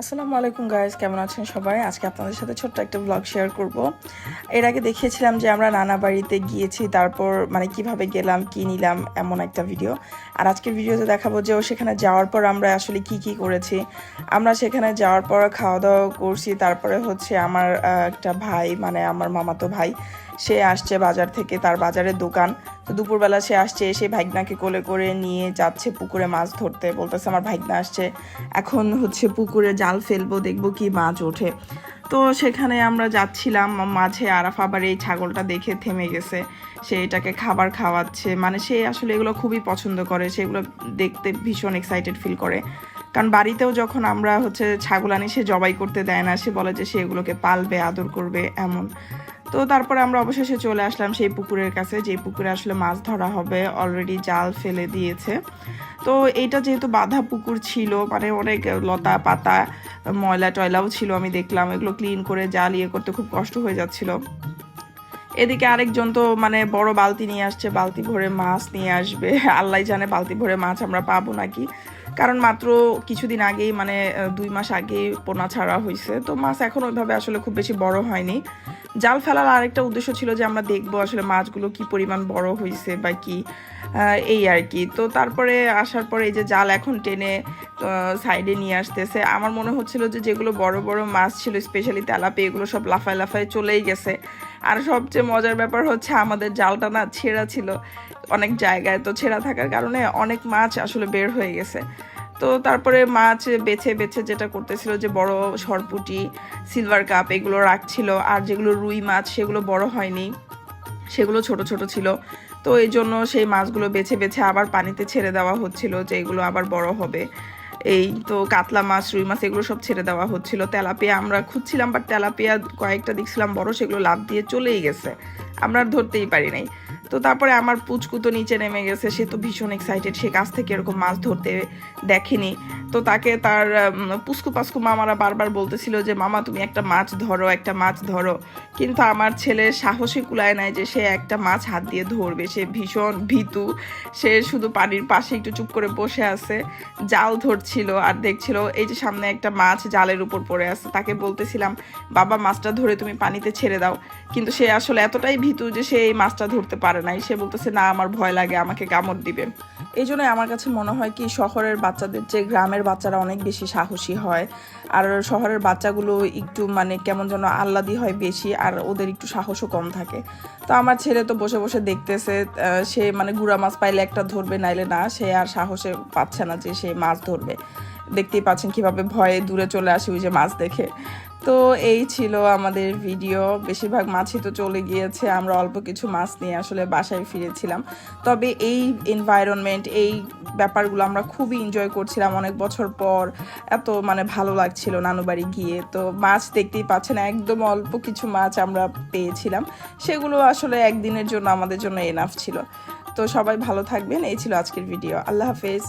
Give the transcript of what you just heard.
আসসালামু আলাইকুম গাইজ কেমন আছেন সবাই? আজকে আপনাদের সাথে ছোট্ট একটা ব্লগ শেয়ার করব। এর আগে দেখিয়েছিলাম যে আমরা নানা বাড়িতে গিয়েছি, তারপর মানে কীভাবে গেলাম, কি নিলাম, এমন একটা ভিডিও আর আজকের ভিডিওতে দেখাবো যে ও সেখানে যাওয়ার পর আমরা আসলে কি কি করেছি। আমরা সেখানে যাওয়ার পর খাওয়া দাওয়া করছি, তারপরে হচ্ছে আমার একটা ভাই মানে আমার মামাতো ভাই, সে আসছে বাজার থেকে, তার বাজারের দোকান। তো দুপুরবেলা সে আসছে, এসে ভাইগনাকে কোলে করে নিয়ে যাচ্ছে পুকুরে মাছ ধরতে। বলতেছে, আমার ভাইগনা আসছে। এখন হচ্ছে পুকুরে জাল ফেলব, দেখব কি মাছ ওঠে। তো সেখানে আমরা যাচ্ছিলাম, মাঝে আরাফ আবার এই ছাগলটা দেখে থেমে গেছে। সে এটাকে খাবার খাওয়াচ্ছে। মানে সে আসলে এগুলো খুবই পছন্দ করে। সেগুলো দেখতে ভীষণ এক্সাইটেড ফিল করে। কারণ বাড়িতেও যখন আমরা হচ্ছে ছাগল আনি, সে জবাই করতে দেয় না। সে বলে যে সে এগুলোকে পালবে, আদর করবে, এমন। তো তারপরে আমরা অবশেষে চলে আসলাম সেই পুকুরের কাছে, যে পুকুরে আসলে মাছ ধরা হবে অলরেডি জাল ফেলে দিয়েছে। তো এইটা যেহেতু বাঁধা পুকুর ছিল মানে অনেক লতা পাতা, ময়লা টয়লাও ছিল আমি দেখলাম, এগুলো ক্লিন করে জাল ইয়ে করতে খুব কষ্ট হয়ে যাচ্ছিল। এদিকে আরেকজন তো মানে বড় বালতি নিয়ে আসছে, বালতি ভরে মাছ নিয়ে আসবে, আল্লাহ জানে বালতি ভরে মাছ আমরা পাবো নাকি। কারণ মাত্র কিছুদিন আগেই মানে দুই মাস আগেই পোনা ছাড়া হয়েছে তো মাছ এখন ওইভাবে আসলে খুব বেশি বড় হয়নি। জাল ফেলার আরেকটা উদ্দেশ্য ছিল যে আমরা দেখব আসলে মাছগুলো কি পরিমাণ বড় হয়েছে বা কি এই আর কি। তো তারপরে আসার পরে এই যে জাল এখন টেনে সাইডে নিয়ে আসতেছে। আমার মনে হচ্ছিল যে যেগুলো বড় বড় মাছ ছিল স্পেশালি তেলাপি, এগুলো সব লাফায় লাফায় চলেই গেছে। আর সবচেয়ে মজার ব্যাপার হচ্ছে আমাদের জালটা না ছেঁড়া ছিল অনেক জায়গায়। তো ছেঁড়া থাকার কারণে অনেক মাছ আসলে বের হয়ে গেছে। তো তারপরে মাছ বেছে বেছে যেটা করতেছিল যে বড় সরপুটি সিলভার কাপ এগুলো রাখছিল। আর যেগুলো রুই মাছ, সেগুলো বড় হয়নি। সেগুলো ছোট ছোট ছিল। তো এই জন্য সেই মাছগুলো বেছে বেছে আবার পানিতে ছেড়ে দেওয়া হচ্ছিল যে এগুলো আবার বড় হবে। এই তো কাতলা মাছ, রুই মাছ, এগুলো সব ছেড়ে দেওয়া হচ্ছিল। তেলাপিয়া আমরা খুঁজছিলাম বাট তেলাপিয়া কয়েকটা দেখছিলাম বড়, সেগুলো লাভ দিয়ে চলেই গেছে। আমরা ধরতেই পারি নাই। তো তারপরে আমার পুচকু তো নিচে নেমে গেছে, সে তো ভীষণ এক্সাইটেড সে কাছ থেকে এরকম মাছ ধরতে দেখেনি। তো তাকে তার পুস্কু পাস্কু মামারা বারবার বলতেছিল যে, মামা, তুমি একটা মাছ ধরো, একটা মাছ ধরো। কিন্তু আমার ছেলে সাহসে কুলায় নাই যে, সে একটা মাছ হাত দিয়ে ধরবে। সে ভীষণ ভীতু, সে শুধু পানির পাশে একটু চুপ করে বসে আছে, জাল ধরছিল আর দেখছিল এই যে সামনে একটা মাছ জালের উপর পড়ে আছে। তাকে বলতেছিলাম, বাবা, মাছটা ধরে তুমি পানিতে ছেড়ে দাও। কিন্তু সে আসলে এতটাই ভীতু যে, সে এই মাছটা ধরতে পারে নাই। সে বলতেছে, না, আমার ভয় লাগে, আমাকে কামড় দিবে। এই জন্য আমার কাছে মনে হয় কি, শহরের বাচ্চাদের চেয়ে গ্রামের বাচ্চারা অনেক বেশি সাহসী হয়, আর শহরের বাচ্চাগুলো একটু মানে কেমন যেন আহ্লাদি হয় বেশি, আর ওদের একটু সাহসও কম থাকে। তো আমার ছেলে তো বসে বসে দেখতেছে সে মানে গুড়া মাছ পাইলে একটা ধরবে, নাইলে না, সে আর সাহসে পাচ্ছে না যে সে মাছ ধরবে। দেখতেই পাচ্ছেন কীভাবে ভয়ে দূরে চলে আসে ওই যে মাছ দেখে। তো এই ছিল আমাদের ভিডিও বেশিরভাগ মাছই তো চলে গিয়েছে, আমরা অল্প কিছু মাছ নিয়ে আসলে বাসায় ফিরেছিলাম। তবে এই এনভায়রনমেন্ট এই ব্যাপারগুলো আমরা খুবই এনজয় করছিলাম অনেক বছর পর। এত মানে ভালো লাগছিল নানুবাড়ি গিয়ে। তো মাছ দেখতেই পাচ্ছেন, একদম অল্প কিছু মাছ আমরা পেয়েছিলাম। সেগুলো আসলে একদিনের জন্য আমাদের জন্য এনাফ ছিল। তো সবাই ভালো থাকবেন, এই ছিল আজকের ভিডিও আল্লাহ হাফেজ।